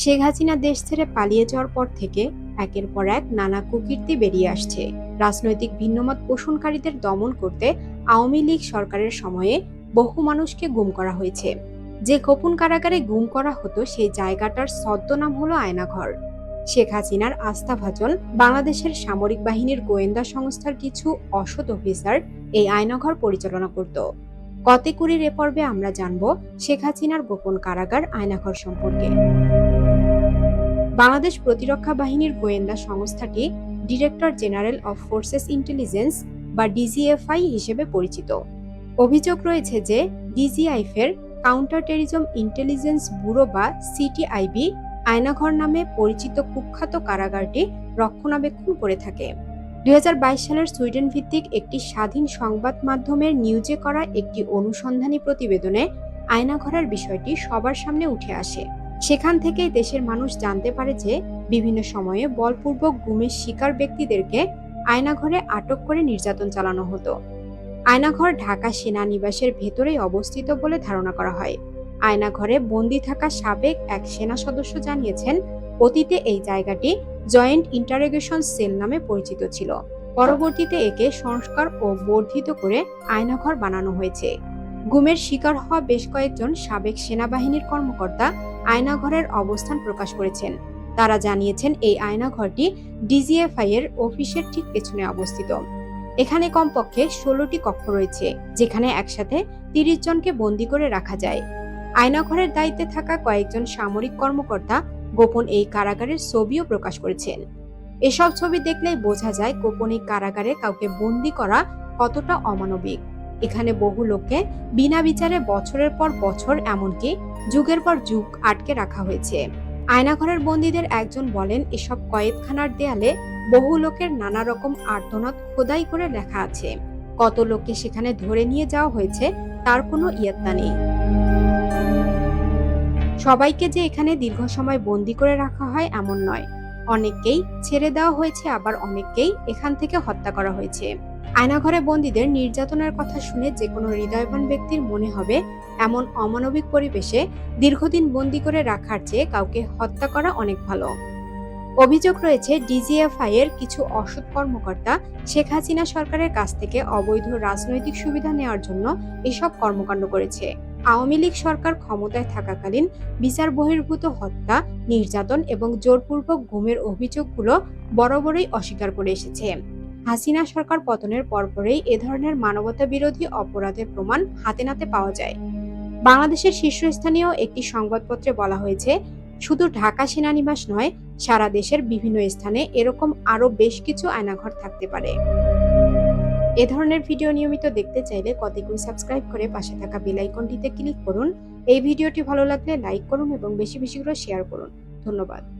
শেখ হাসিনা দেশ ছেড়ে পালিয়ে যাওয়ার পর থেকে একের পর এক নানা কুকীর্তি বেরিয়ে আসছে। রাজনৈতিক ভিন্নমত পোষণকারীদের দমন করতে আওয়ামী লীগ সরকারের সময়ে বহু মানুষকে গুম করা হয়েছে। যে গোপন কারাগারে গুম করা হতো সেই জায়গাটার ছদ্মনাম হলো আয়নাঘর। শেখ হাসিনার আস্থাভাজন বাংলাদেশের সামরিক বাহিনীর গোয়েন্দা সংস্থার কিছু অসৎ অফিসার এই আয়নাঘর পরিচালনা করত। কতেকুরির এ পর্বে আমরা জানব শেখ হাসিনার গোপন কারাগার আয়নাঘর সম্পর্কে। বাংলাদেশ প্রতিরক্ষা বাহিনীর গোয়েন্দা সংস্থাটি director general of forces intelligence বা ডিজিএফআই হিসেবে পরিচিত। অভিযোগ রয়েছে যে ডিজিআইফ এর কাউন্টার টেরিজম ইন্টেলিজেন্স ব্যুরো বা সিটিআইবি আয়নাঘর নামে পরিচিত কুখ্যাত কারাগারটি রক্ষণাবেক্ষণ করে থাকে। দু হাজার বাইশ সালের সুইডেন ভিত্তিক একটি স্বাধীন সংবাদ মাধ্যমের নিউজে করা একটি অনুসন্ধানী প্রতিবেদনে আয়নাঘরের বিষয়টি সবার সামনে উঠে আসে। সেখান থেকেই দেশের মানুষ জানতে পারে যে বিভিন্ন সময়ে বলপূর্বক গুমের শিকার ব্যক্তিদেরকে আয়নাঘরে আটক করে নির্যাতন চালানো হতো। আয়নাঘর ঢাকা সেনানিবাসের ভেতরেই অবস্থিত বলে ধারণা করা হয়। আয়নাঘরে বন্দি থাকা সাবেক এক সেনা সদস্য জানিয়েছেন, অতীতে এই জায়গাটি জয়েন্ট ইন্টারোগেশন সেল নামে পরিচিত ছিল। পরবর্তীতে একে সংস্কার ও বর্ধিত করে আয়নাঘর বানানো হয়েছে। গুমের শিকার হওয়া বেশ কয়েকজন সাবেক সেনাবাহিনীর কর্মকর্তা আয়নাঘরের অবস্থান প্রকাশ করেছেন। তারা জানিয়েছেন, এই আয়নাঘরটি ডিজিএফআই এর অফিসের ঠিক পেছনে অবস্থিত। এখানে কমপক্ষে ষোলোটি কক্ষ রয়েছে, যেখানে একসাথে তিরিশ জনকে বন্দি করে রাখা যায়। আয়নাঘরের দায়িত্বে থাকা কয়েকজন সামরিক কর্মকর্তা গোপন এই কারাগারের ছবিও প্রকাশ করেছেন। এসব ছবি দেখলেই বোঝা যায়, গোপন এই কারাগারে কাউকে বন্দি করা কতটা অমানবিক। এখানে বহু লোককে বিনা বিচারে বছরের পর বছর এমনকি যুগের পর যুগ আটকে রাখা হয়েছে। আয়নাঘরের বন্দীদের একজন বলেন, এসব কয়েদখানার দেয়ালে বহু লোকের নানা রকম আর্তনাদ খোদাই করে লেখা আছে। কত লোককে সেখানে ধরে নিয়ে যাওয়া হয়েছে তার কোনো ইয়ত্তা নেই। সবাইকে যে এখানে দীর্ঘ সময় বন্দি করে রাখা হয় এমন নয়। অনেককেই ছেড়ে দেওয়া হয়েছে, আবার অনেককেই এখান থেকে হত্যা করা হয়েছে। আয়নাঘরে বন্দীদের নির্যাতনের কথা শুনে যে কোনো হৃদয়বান ব্যক্তির মনে হবে, এমন অমানবিক পরিবেশে দীর্ঘদিন বন্দি করে রাখার চেয়ে কাউকে হত্যা করা অনেক ভালো। অভিযোগ রয়েছে, ডিজিএফআই এর কিছু অসৎ কর্মকর্তা শেখ হাসিনা সরকারের কাছ থেকে অবৈধ রাজনৈতিক সুবিধা নেওয়ার জন্য এসব কর্মকাণ্ড করেছে। আওয়ামী লীগ সরকার ক্ষমতায় থাকাকালীন বিচার বহির্ভূত হত্যা, নির্যাতন এবং জোরপূর্বক গুমের অভিযোগগুলো বরাবরই অস্বীকার করে এসেছে। হাসিনা সরকার পতনের পরপরই এ ধরনের মানবতা বিরোধী অপরাধের প্রমাণ হাতে নাতে পাওয়া যায়। বাংলাদেশের শীর্ষস্থানীয় একটি সংবাদপত্রে বলা হয়েছে, শুধু ঢাকা সেনানিবাস নয়, সারা দেশের বিভিন্ন স্থানে এরকম আরও বেশ কিছু আয়নাঘর থাকতে পারে। এ ধরনের ভিডিও নিয়মিত দেখতে চাইলে কতগুলি সাবস্ক্রাইব করে পাশে থাকা বেল আইকনটিতে ক্লিক করুন। এই ভিডিওটি ভালো লাগলে লাইক করুন এবং বেশি বেশি করে শেয়ার করুন। ধন্যবাদ।